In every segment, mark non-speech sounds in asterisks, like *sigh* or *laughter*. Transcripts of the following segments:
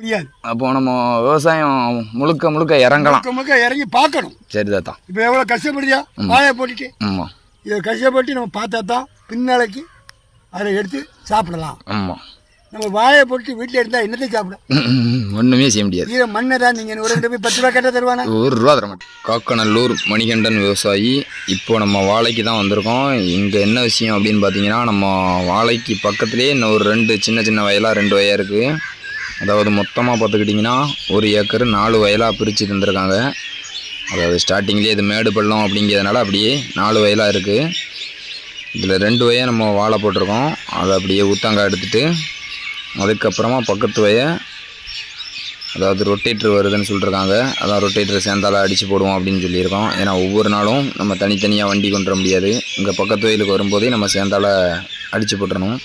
புரியாது அப்போ நம்ம விவசாயம் முழுக்க முழுக்க இறங்கலாம். முழுக்க முழுக்க இறங்கி பார்க்கணும். சரி தாத்தா. இப்போ எவ்வளோ கஷ்டப்படுதியா வாயை போட்டுட்டு. ஆமாம் இதை கஷ்டப்பட்டு நம்ம பார்த்தா தான் பின்னாளைக்கு அதை எடுத்து சாப்பிடலாம். ஆமாம் நம்ம வாயை போட்டு வீட்டில் இருந்தால் என்னத்தை சாப்பிட *laughs* ஒன்றுமே செய்ய முடியாது. ஈர மண்ணை தான் நீங்கள் ஒரு ரெண்டு போய் பத்து ரூபா கேட்டால் தருவானா? ஒரு ரூபா தர மாட்டேன். காக்கநல்லூர் மணிகண்டன் விவசாயி. இப்போ நம்ம வாழைக்கு தான் வந்திருக்கோம். இங்கே என்ன விஷயம் அப்படின்னு பார்த்தீங்கன்னா நம்ம வாழைக்கு பக்கத்துலேயே இன்னும் ஒரு ரெண்டு சின்ன சின்ன வயலாக ரெண்டு வயல் இருக்குது அதாவது மொத்தமாக பார்த்துக்கிட்டிங்கன்னா ஒரு ஏக்கர் நாலு வயலாக பிரித்து தந்திருக்காங்க. அதாவது ஸ்டார்டிங்லேயே இது மேடு பள்ளம் அப்படிங்கிறதுனால அப்படியே நாலு வயலாக இருக்குது இதில் ரெண்டு வய நம்ம வாழை போட்டிருக்கோம். அதை அப்படியே ஊத்தாங்காய் எடுத்துகிட்டு அதுக்கப்புறமா பக்கத்து வய அதாவது ரொட்டேட்ரு வருதுன்னு சொல்லியிருக்காங்க அதான் ரொட்டேட்ரு சேர்ந்தால அடித்து போடுவோம் அப்படின்னு சொல்லியிருக்கோம். ஏன்னா ஒவ்வொரு நாளும் நம்ம தனித்தனியாக வண்டி கொண்டு வர முடியாது. இங்கே பக்கத்து வயலுக்கு வரும்போதே நம்ம சேர்ந்தால அடித்து போட்டுறணும்.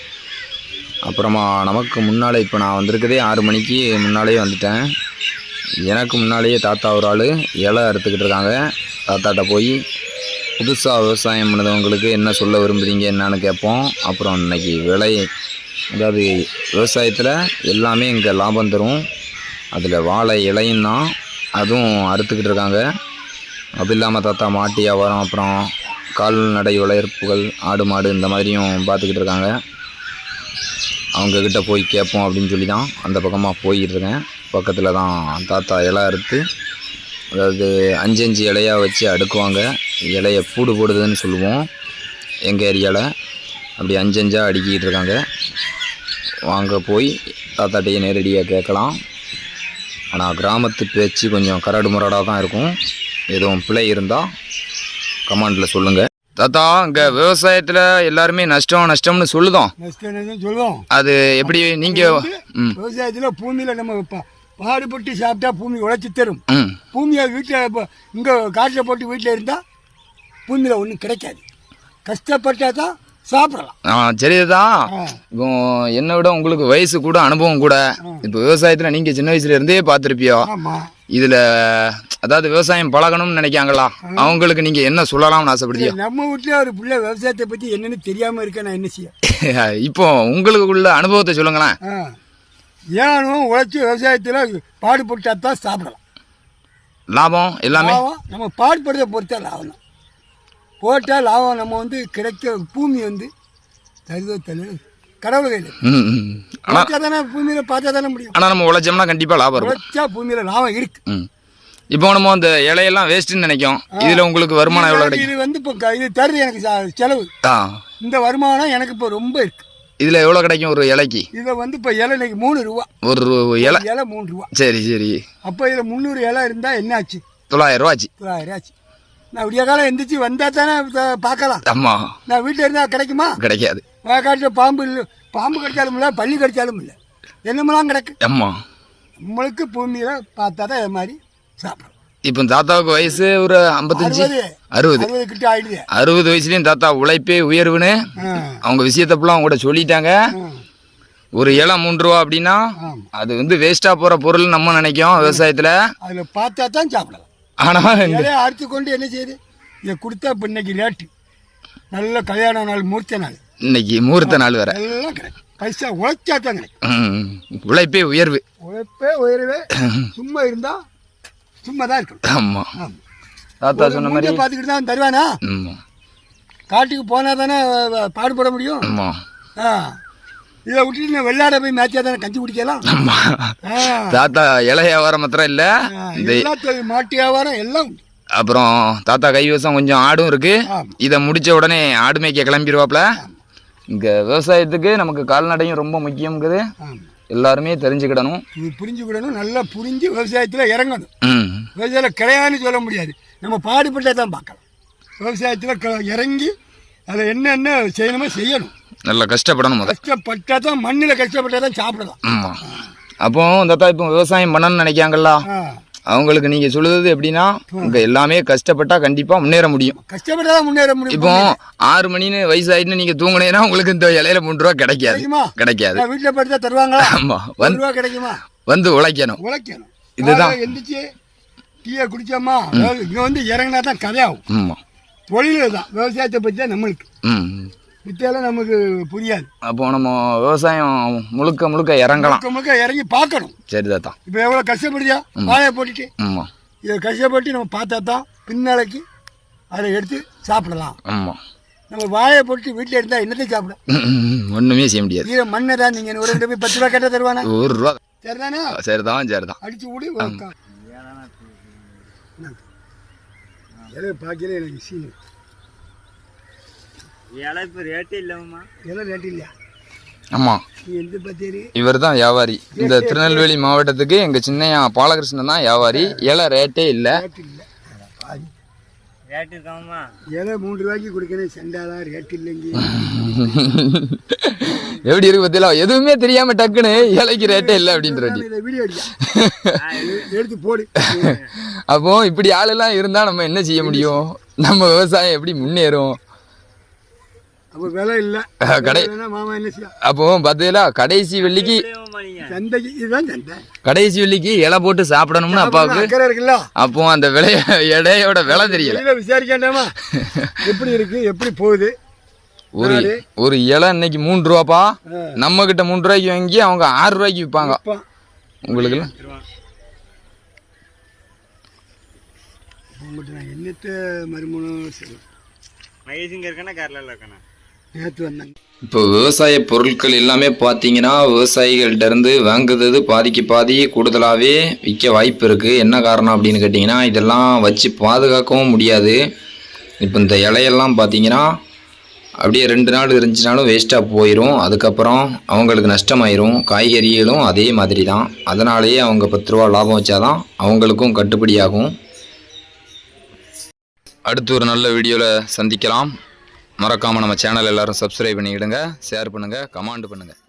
அப்புறமா நமக்கு முன்னால் இப்போ நான் வந்திருக்கதே ஆறு மணிக்கு முன்னாலேயே வந்துட்டேன். எனக்கு முன்னாலேயே தாத்தா ஒரு ஆள் இலை அறுத்துக்கிட்டு இருக்காங்க. தாத்தாட்ட போய் புதுசாக விவசாயம் பண்ணதவங்களுக்கு என்ன சொல்ல விரும்புகிறீங்க என்னான்னு கேட்போம். அப்புறம் இன்றைக்கி விலை அதாவது விவசாயத்தில் எல்லாமே இங்கே லாபம் தரும். அதில் வாழை இலையும் தான் அதுவும் அறுத்துக்கிட்டு இருக்காங்க. அது இல்லாமல் தாத்தா மாட்டு வியாபாரம் அப்புறம் கால்நடை வளர்ப்புகள் ஆடு மாடு இந்த மாதிரியும் பார்த்துக்கிட்டு இருக்காங்க. அவங்கக்கிட்ட போய் கேட்போம் அப்படின்னு சொல்லி தான் அந்த பக்கமாக போயிட்டுருக்கேன் பக்கத்தில் தான் தாத்தா இலை அறுத்து அதாவது அஞ்சு அஞ்சு இலையாக வச்சு அடுக்குவாங்க. இலைய பூடு போடுதுன்னு சொல்லுவோம். எங்கள் ஏரியாவில் அப்படி அஞ்சு அஞ்சாக அடுக்கிட்டு இருக்காங்க. வாங்க போய் தாத்தாட்டையே நேரடியாக கேட்கலாம். ஆனால் கிராமத்து பேச்சு கொஞ்சம் கரடு முரடாக தான் இருக்கும். எதுவும் பிழை இருந்தால் கமாண்டில் சொல்லுங்கள் தாத்தா இங்கே விவசாயத்தில் எல்லாருமே நஷ்டம் நஷ்டம்னு சொல்லுதோம். நஷ்டம் சொல்லுவோம். அது எப்படி நீங்கள் ம். விவசாயத்தில் பூமியில் நம்ம பாடுபட்டு சாப்பிட்டா பூமி உழைச்சி தரும். பூமியை வீட்டில் இங்கே காட்டில் போட்டு வீட்டில் இருந்தால் பூமியில் ஒன்றும் கிடைக்காது. கஷ்டப்பட்டா தான் சாப்பிடலாம். ஆ சரிதான். இப்போ என்னை விட உங்களுக்கு வயசு கூட அனுபவம் கூட. இப்போ விவசாயத்தில் நீங்கள் சின்ன வயசுல இருந்தே பார்த்துருப்பியோ. இதில் அதாவது விவசாயம் பழகணும்னு நினைக்காங்களா அவங்களுக்கு நீங்கள் என்ன சொல்லலாம்னு ஆசைப்படுதியோ நம்ம வீட்டில் ஒரு பிள்ளை விவசாயத்தை பற்றி என்னன்னு தெரியாமல் இருக்க நான் என்ன செய்ய? *laughs* இப்போ உங்களுக்குள்ள அனுபவத்தை சொல்லுங்களேன். ஏனும் உழைச்சி விவசாயத்தில் பாடுபட்டா தான் சாப்பிடலாம். லாபம் எல்லாமே? நம்ம பாடுபடுறதை பொறுத்தா லாபம் தான். போட்டால் லாபம் நம்ம வந்து கிடைக்க பூமி வந்து தருதோ தரு கடவுள் கையில் ம் ம். ஆனா பார்த்தா தானே பூமியில் பார்த்தா தானே முடியும்? ஆனால் நம்ம உழைச்சோம்னா கண்டிப்பாக லாபம் இருக்கும். உழைச்சா பூமியில் லாபம் இருக்கு. இப்போ நம்ம அந்த இலையெல்லாம் வேஸ்ட்டுன்னு நினைக்கும். இதில் உங்களுக்கு வருமானம் எவ்வளோ கிடைக்கும்? இது வந்து இப்போ இது தருது எனக்கு செலவு. இந்த வருமானம் எனக்கு இப்போ ரொம்ப இருக்கு. இதில் எவ்வளோ கிடைக்கும் ஒரு இலைக்கு? இதை வந்து இப்போ இலை இன்னைக்கு மூணு ரூபா. ஒரு இலை? இலை மூணு ரூபா. சரி சரி. அப்போ இதில் முந்நூறு இலை இருந்தால் என்ன ஆச்சு தொள்ளாயிரம் ரூபாச்சு. தொள்ளாயிரம் ஆச்சு நான் விடிய காலம் எந்திரிச்சு வந்தால் தானே பார்க்கலாம். ஆமாம் நான் வீட்டில் இருந்தால் கிடைக்குமா? கிடைக்காது. வயக்காட்டில் பாம்பு இல்லை பாம்பு கடிச்சாலும் இல்லை பள்ளி கடிச்சாலும் இல்லை. என்னமெல்லாம் கிடக்கு? ஆமாம் நம்மளுக்கு பூமியில் பார்த்தா தான் இது மாதிரி சாப்பிடும். இப்போ தாத்தாவுக்கு வயசு ஒரு ஐம்பத்தஞ்சு அறுபது. கிட்ட ஆயிடுது. அறுபது வயசுலேயும் தாத்தா உழைப்பே உயர்வுன்னு அவங்க விஷயத்தை ஃபுல்லாக அவங்க கூட சொல்லிட்டாங்க. ஒரு இலை மூணு ரூபா அப்படின்னா. அது வந்து வேஸ்ட்டாக போகிற பொருள் நம்ம நினைக்கும் விவசாயத்தில். அதில் பார்த்தா தான் சாப்பிடலாம். ஆனால் அறுத்து கொண்டு என்ன செய்யுது? இதை கொடுத்தா இப்போ இன்னைக்கு லேட்டு நல்ல கல்யாண நாள் மூர்த்த நாள். இன்னைக்கு முகூர்த்த நாள் வேற. எல்லாம் கிடைக்கும். பைசா உழைச்சா தான் கிடைக்கும். உழைப்பே உயர்வு. உழைப்பே உயரவே. சும்மா இருந்தால் சும்மா தான் இருக்கணும். ஆமாம் ஆமா. தாத்தா சொன்ன மாதிரி. பார்த்துக்கிட்டு தான் தருவானா? காட்டுக்கு போனால் தானே பாடுபட முடியும்? ஆ. இதை விட்டுட்டு வெள்ளாட போய் மேட்சா தானே கஞ்சி குடிக்கலாம்? தாத்தா இலை வியாபாரம் மாத்திரம் இல்லை. இந்த மாட்டு வியாபாரம் எல்லாம் அப்புறம் தாத்தா கைவசம் கொஞ்சம் ஆடும் இருக்கு. இதை முடிச்ச உடனே ஆடு மேய்க்க கிளம்பிடுவாப்ல இங்கே விவசாயத்துக்கு நமக்கு கால்நடையும் ரொம்ப முக்கியங்கிறது எல்லாருமே தெரிஞ்சுக்கிடணும். இது புரிஞ்சுக்கிடணும் நல்லா புரிஞ்சு விவசாயத்தில் இறங்கணும். விவசாயத்தில் கிடையாதுன்னு சொல்ல முடியாது. நம்ம பாடுபட்டே தான் பார்க்கலாம். விவசாயத்தில் இறங்கி அதில் என்னென்ன செய்யணுமோ செய்யணும். நல்லா கஷ்டப்படணும் கஷ்டப்பட்டா தான் மண்ணில் கஷ்டப்பட்டா தான் சாப்பிடலாம். அப்போ தாத்தா இப்போ விவசாயம் பண்ணணும்னு நினைக்காங்கல்ல அவங்களுக்கு நீங்கள் சொல்லுறது எப்படின்னா இங்கே எல்லாமே கஷ்டப்பட்டா கண்டிப்பாக முன்னேற முடியும். கஷ்டப்பட்டா முன்னேற முடியும். இப்போ ஆறு மணின்னு வயசாயிட்டுன்னு நீங்கள் தூங்குனீங்கன்னா உங்களுக்கு இந்த இலையில மூணு ரூபா கிடைக்காது. கிடைக்காது. வீட்டில் படுத்தா தருவாங்களா? ஆமாம் வந்து கிடைக்குமா? வந்து உழைக்கணும். உழைக்கணும். இதுதான். எந்திரிச்சு டீயை குடிச்சோமா? இங்கே வந்து இறங்கினா தான் கதையாகும். ஆமாம் தொழில் தான் விவசாயத்தை பற்றி தான் நம்மளுக்கு ம் மித்தையெல்லாம் நமக்கு புரியாது. அப்போ நம்ம விவசாயம் முழுக்க முழுக்க இறங்கலாம். முழுக்க முழுக்க இறங்கி பார்க்கணும். சரி தாத்தா. இப்போ எவ்வளோ கஷ்டப்படுதியா வாழையை போட்டுட்டு. ஆமாம் இதை கஷ்டப்பட்டு நம்ம பார்த்தா தான் பின்னாளைக்கு அதை எடுத்து சாப்பிடலாம். ஆமாம் நம்ம வாழையை போட்டு வீட்டில் இருந்தால் என்னத்தை சாப்பிட ஒன்றுமே செய்ய முடியாது. ஈர மண்ணை தான் நீங்கள் ஒரு ரெண்டு போய் பத்து ரூபா கேட்டால் தருவானா? ஒரு ரூபா. சரிதானே? சரிதான் சரிதான். அடிச்சு விடு பார்க்கல எனக்கு சீனு. இலை இப்போ ரேட்டே இல்லைம்மா. இலை ரேட்டு இல்லையா? ஆமாம் நீ எந்த பத்திரி? இவர் தான் வியாபாரி. இந்த திருநெல்வேலி மாவட்டத்துக்கு எங்கள் சின்னையா பாலகிருஷ்ணன் தான் வியாபாரி. இலை ரேட்டே இல்லை. ரேட்டு இலை ரூபாய்க்கு கொடுக்கணும் இல்லைங்க. எப்படி இருக்கு பத்தியில? எதுவுமே தெரியாம டக்குன்னு இலைக்கு ரேட்டே இல்லை எடுத்து போடு. அப்போ இப்படி ஆளெல்லாம் இருந்தா நம்ம என்ன செய்ய முடியும்? நம்ம விவசாயம் எப்படி முன்னேறும்? அப்போ விலை இல்லை. *laughs* கடை மாமா என்ன அப்போ பார்த்தீங்களா கடைசி வெள்ளிக்கு சந்தைக்கு இதுதான் சந்தை. கடைசி வெள்ளிக்கு இலை போட்டு சாப்பிடணும்னு அப்பாவுக்கு அக்கறை இருக்குல்ல? அப்போ அந்த விலைய எடையோட விலை தெரியல. விசாரிக்காண்டாமா எப்படி இருக்கு எப்படி போகுது? ஒரு ஒரு இலை இன்னைக்கு மூணு ரூபாப்பா? நம்ம கிட்ட மூணு ரூபாய்க்கு வாங்கி அவங்க ஆறு ரூபாய்க்கு விற்பாங்க. உங்களுக்கு உங்கள்கிட்ட நான் என்னத்த மறுமணம் சரி மகேஷிங்க இருக்கனா? கேரளாவில் இருக்கண்ணா நேற்று வந்தாங்க இப்போ விவசாய பொருட்கள் எல்லாமே பார்த்தீங்கன்னா விவசாயிகள்கிட்ட இருந்து வாங்குறது பாதிக்கு பாதி கூடுதலாகவே விற்க வாய்ப்பு இருக்குது என்ன காரணம் அப்படின்னு கேட்டிங்கன்னா இதெல்லாம் வச்சு பாதுகாக்கவும் முடியாது. இப்போ இந்த இலையெல்லாம் பார்த்தீங்கன்னா அப்படியே ரெண்டு நாள் இருந்துச்சுனாலும் வேஸ்ட்டாக போயிடும் அதுக்கப்புறம் அவங்களுக்கு நஷ்டமாயிரும். காய்கறிகளும் அதே மாதிரி தான் அதனாலேயே அவங்க பத்து ரூபா லாபம் வச்சாதான் அவங்களுக்கும் கட்டுப்படியாகும். அடுத்து ஒரு நல்ல வீடியோவில் சந்திக்கலாம். மறக்காமல் நம்ம சேனல் எல்லாரும் சப்ஸ்கிரைப் பண்ணிக்கிடுங்க ஷேர் பண்ணுங்கள் கமெண்ட் பண்ணுங்கள்